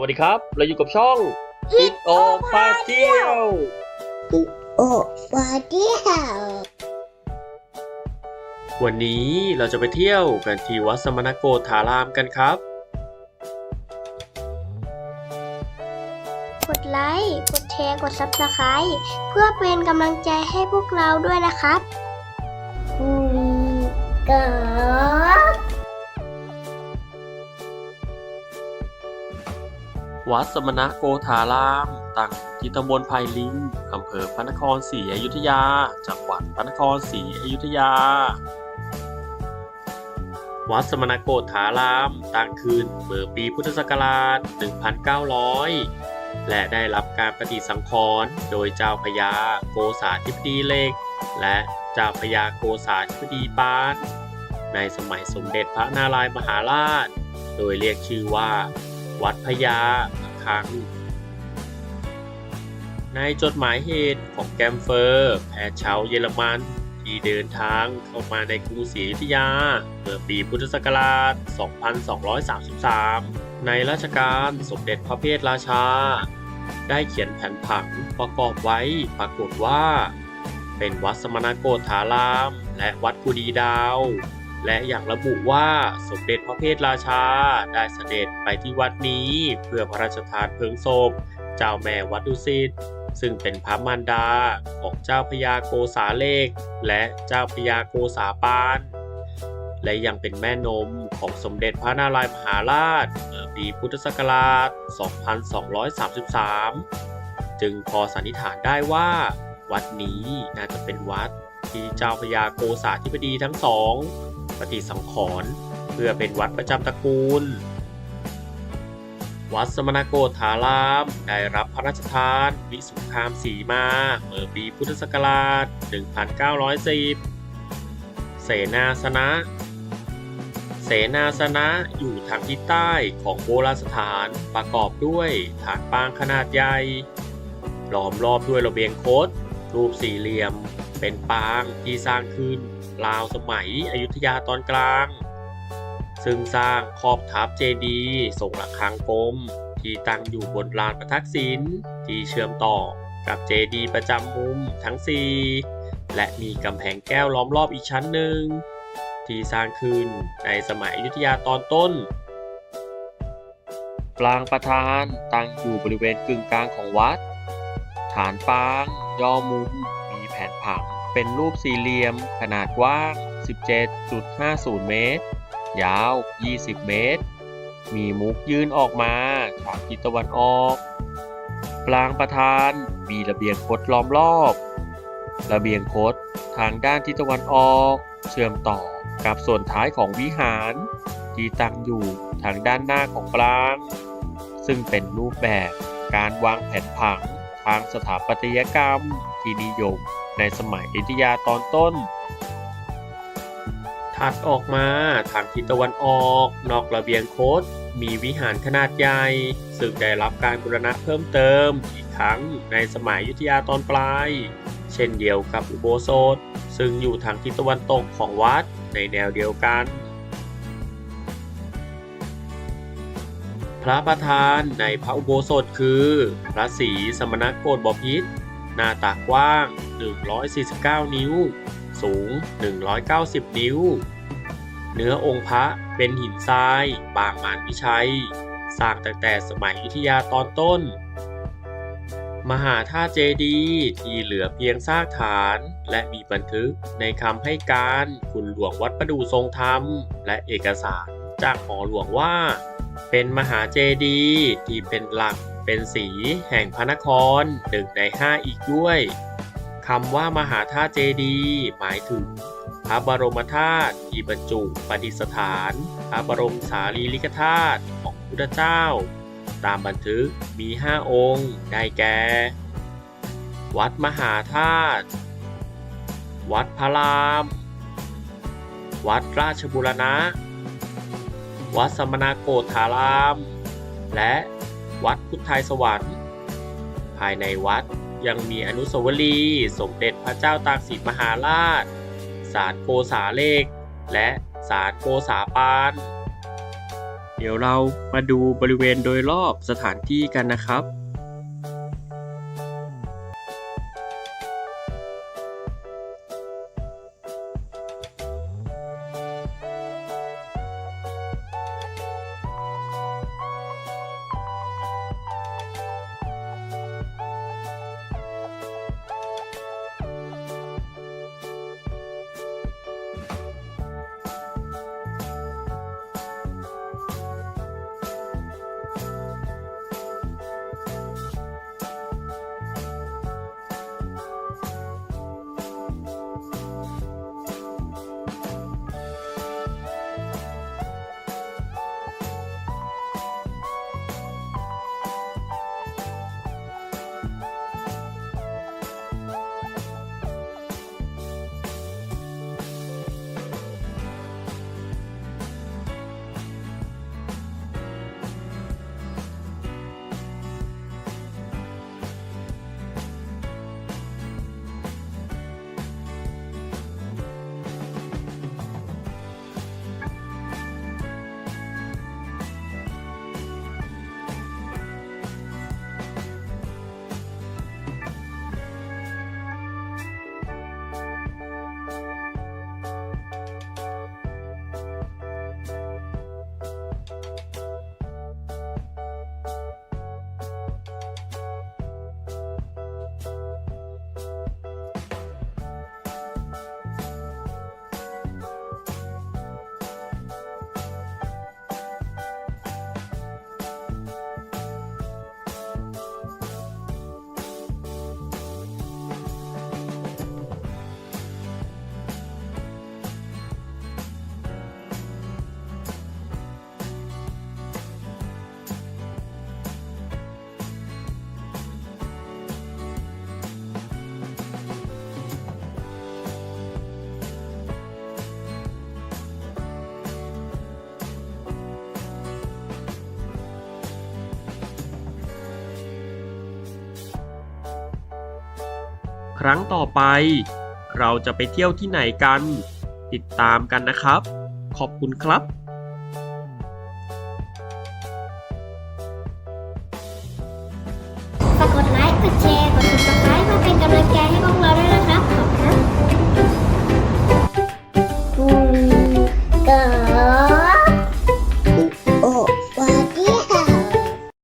วัสดีครับ เราอยู่กับช่อง It O พาเที่ยวโอ้ปาเดียว วันนี้เราจะไปเที่ยวกันที่วัดสมณโกฏารามกันครับ กดไลค์ กดแชร์ กด Subscribe เพื่อเป็นกำลังใจให้พวกเราด้วยนะครับ คุยกั วัดสมณโกฏาราม ตั้งที่ตำบลไผ่ลิงอำเภอพระนครศรีอยุธยา จังหวัดพระนครศรีอยุธยา วัดสมณโกฏาราม ตั้งขึ้นเมื่อปีพุทธศักราช 1900 และได้รับการปฏิสังขรณ์โดยเจ้าพญาโกษาธิบดีเล็ก และเจ้าพญาโกษาธิบดีปาน ในสมัยสมเด็จพระนารายมหาราช โดยเรียกชื่อว่า วัดพญาคัง ในจดหมายเหตุของแกมเฟอร์แพทย์ชาวเยอรมันที่เดินทางเข้ามาในกรุงศรีอยุธยาเมื่อปีพุทธศักราช 2233 ในราชการสมเด็จพระเพทราชา ได้เขียนแผนผังประกอบไว้ปรากฏว่า เป็นวัดสมณโกฏาราม และวัดกุดีดาว และอย่างระบุว่าสมเด็จพระเพทราชาได้เสด็จไปที่วัดนี้เพื่อพระราชทานเพลิงศพ เจ้าแม่วัดดุสิตซึ่งเป็นพระมารดาของเจ้าพญาโกษาเลกและเจ้าพญาโกษาปาน และยังเป็นแม่นมของสมเด็จพระนารายมหาราชเมื่อปีพุทธศักราช 2233 จึงพอสันนิษฐานได้ว่า วัดนี้น่าจะเป็นวัดที่เจ้าพญาโกษาธิบดีทั้งสอง ปฏิสังขรณ์เพื่อเป็นวัดประจำตระกูล วัดสมณโกฏาราม ได้รับพระราชทานวิสุคามสีมาเมื่อปีพุทธศักราช 1910 เสนาสนะ เสนาสนะอยู่ทางทิศใต้ของโบราณสถานประกอบด้วยฐานปางขนาดใหญ่ล้อมรอบด้วยระเบียงโคดรูปสี่เหลี่ยม เป็นปางที่สร้างขึ้น ราวสมัยอยุธยาตอนกลาง ซึ่งสร้างขอบทับเจดีย์ทรงระฆังกลม ที่ตั้งอยู่บนลานประทักษิณที่เชื่อมต่อกับเจดีย์ประจำมุมทั้ง 4 และมีกำแพงแก้วล้อมรอบอีกชั้นหนึ่ง ที่สร้างขึ้นในสมัยอยุธยาตอนต้นปรางประธานตั้งอยู่บริเวณกึ่งกลางของวัด ฐานปางย่อมุมมีแผนผัง เป็นรูปสี่เหลี่ยมขนาดกว้าง 17.50 เมตร ยาว 20 เมตร มีมุกยื่นออกมาทางทิศตะวันออกปรางประธานมีระเบียงคดล้อมรอบ ระเบียงคดทางด้านทิศตะวันออก เชื่อมต่อกับส่วนท้ายของวิหาร ที่ตั้งอยู่ทางด้านหน้าของปราง ซึ่งเป็นรูปแบบการวางแผนผังทางสถาปัตยกรรมที่นิยม ในสมัยอยุธยาตอนต้น ถัดออกมาทางทิศตะวันออก นอกระเบียงโคดมีวิหารขนาดใหญ่ ซึ่งได้รับการบูรณะเพิ่มเติมอีกครั้งในสมัยยุธยาตอนปลาย เช่นเดียวกับอุโบสถ ซึ่งอยู่ทางทิศตะวันตกของวัดในแนวเดียวกัน พระประธานในพระอุโบสถคือ พระศรีสมณโกฏบพิตหน้าตักกว้าง 149 นิ้ว สูง 190 นิ้ว เนื้อองค์พระเป็นหินทราย บางมานวิชัย สร้างตั้งแต่สมัยอยุธยาตอนต้น มหาธาตุเจดีย์ที่เหลือเพียงซากฐาน และมีบันทึกในคำให้การคุณหลวงวัดประดูทรงธรรม และเอกสารจากหอหลวงว่า เป็นมหาเจดีย์ที่เป็นหลักเป็นสีแห่งพระนครหนึ่งในห้าอีกด้วย คำว่ามหาธาตุเจดีย์หมายถึง พระบรมธาตุที่บรรจุประดิษฐาน พระบรมสารีริกธาตุของพุทธเจ้า ตามบันทึกมี 5 องค์ ได้แก่ วัดมหาธาตุ วัดพระราม วัดราชบุรณะ วัดสมณโกฏาราม และวัดพุทธไทยสวรรค์ ภายในวัด ยังมีอนุสาวรีย์สมเด็จพระเจ้าตากสินมหาราช ศาลโกษาเลข และศาลโกษาปาน เดี๋ยวเรามาดูบริเวณโดยรอบสถานที่กันนะครับ ครั้งต่อไป เราจะไปเที่ยวที่ไหนกัน ติดตามกันนะครับ ขอบคุณครับฝากกดไลค์ กดแชร์ กดติดตามให้มาเป็นกำลังใจให้พวกเราด้วย